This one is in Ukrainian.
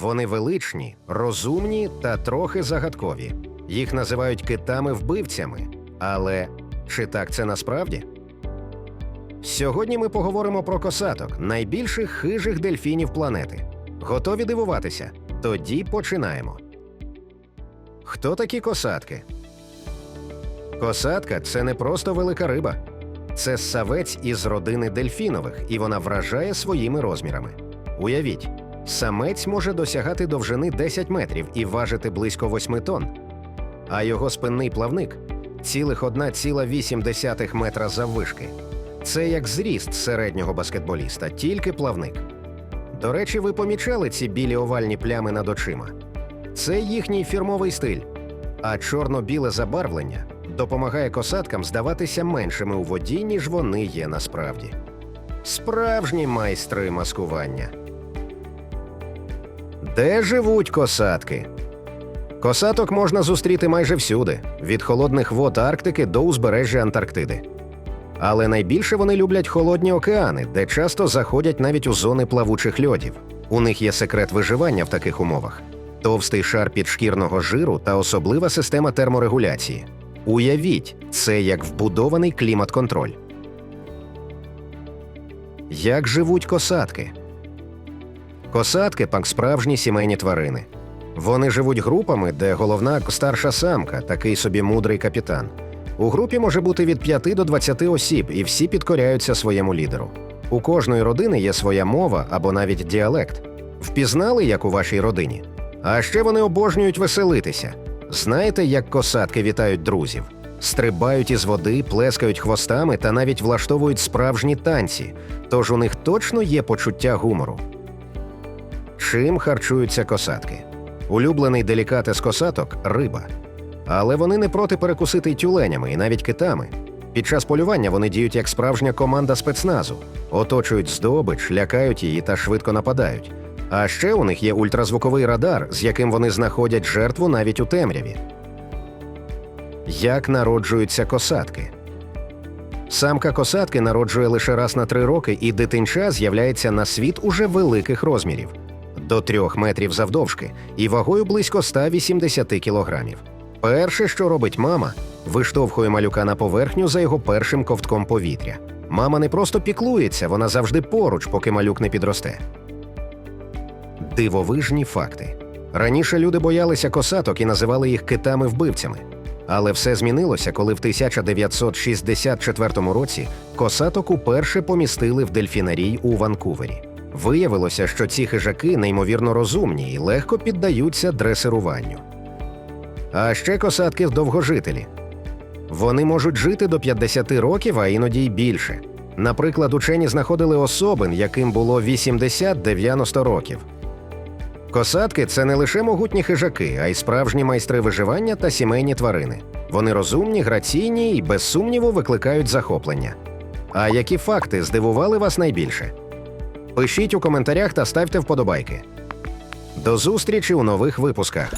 Вони величні, розумні та трохи загадкові. Їх називають китами-вбивцями. Але чи так це насправді? Сьогодні ми поговоримо про косаток, найбільших хижих дельфінів планети. Готові дивуватися? Тоді починаємо. Хто такі косатки? Косатка це не просто велика риба. Це савець із родини дельфінових, і вона вражає своїми розмірами. Уявіть, самець може досягати довжини 10 метрів і важити близько 8 тонн, а його спинний плавник цілих 1,8 метра заввишки. Це як зріст середнього баскетболіста, тільки плавник. До речі, ви помічали ці білі овальні плями над очима? Це їхній фірмовий стиль, а чорно-біле забарвлення допомагає косаткам здаватися меншими у воді, ніж вони є насправді. Справжні майстри маскування. Де живуть косатки? Косаток можна зустріти майже всюди, від холодних вод Арктики до узбережжя Антарктиди. Але найбільше вони люблять холодні океани, де часто заходять навіть у зони плавучих льодів. У них є секрет виживання в таких умовах: товстий шар підшкірного жиру та особлива система терморегуляції. Уявіть, це як вбудований клімат-контроль. Як живуть косатки? Косатки пак справжні сімейні тварини. Вони живуть групами, де головна старша самка, такий собі мудрий капітан. У групі може бути від 5 до 20 осіб, і всі підкоряються своєму лідеру. У кожної родини є своя мова або навіть діалект. Впізнали, як у вашій родині? А ще вони обожнюють веселитися. Знаєте, як косатки вітають друзів? Стрибають із води, плескають хвостами та навіть влаштовують справжні танці. Тож у них точно є почуття гумору. Чим харчуються косатки? Улюблений делікатес косаток риба. Але вони не проти перекусити тюленями і навіть китами. Під час полювання вони діють як справжня команда спецназу, оточують здобич, лякають її та швидко нападають. А ще у них є ультразвуковий радар, з яким вони знаходять жертву навіть у темряві. Як народжуються косатки? Самка косатки народжує лише раз на три роки, і дитинча з'являється на світ уже великих розмірів до трьох метрів завдовжки і вагою близько 180 кілограмів. Перше, що робить мама, виштовхує малюка на поверхню за його першим ковтком повітря. Мама не просто піклується, вона завжди поруч, поки малюк не підросте. Дивовижні факти. Раніше люди боялися косаток і називали їх китами-вбивцями. Але все змінилося, коли в 1964 році косаток уперше помістили в дельфінарій у Ванкувері. Виявилося, що ці хижаки неймовірно розумні і легко піддаються дресируванню. А ще косатки довгожителі. Вони можуть жити до 50 років, а іноді й більше. Наприклад, учені знаходили особин, яким було 80-90 років. Косатки це не лише могутні хижаки, а й справжні майстри виживання та сімейні тварини. Вони розумні, граційні і без сумніву викликають захоплення. А які факти здивували вас найбільше? Пишіть у коментарях та ставте вподобайки. До зустрічі у нових випусках.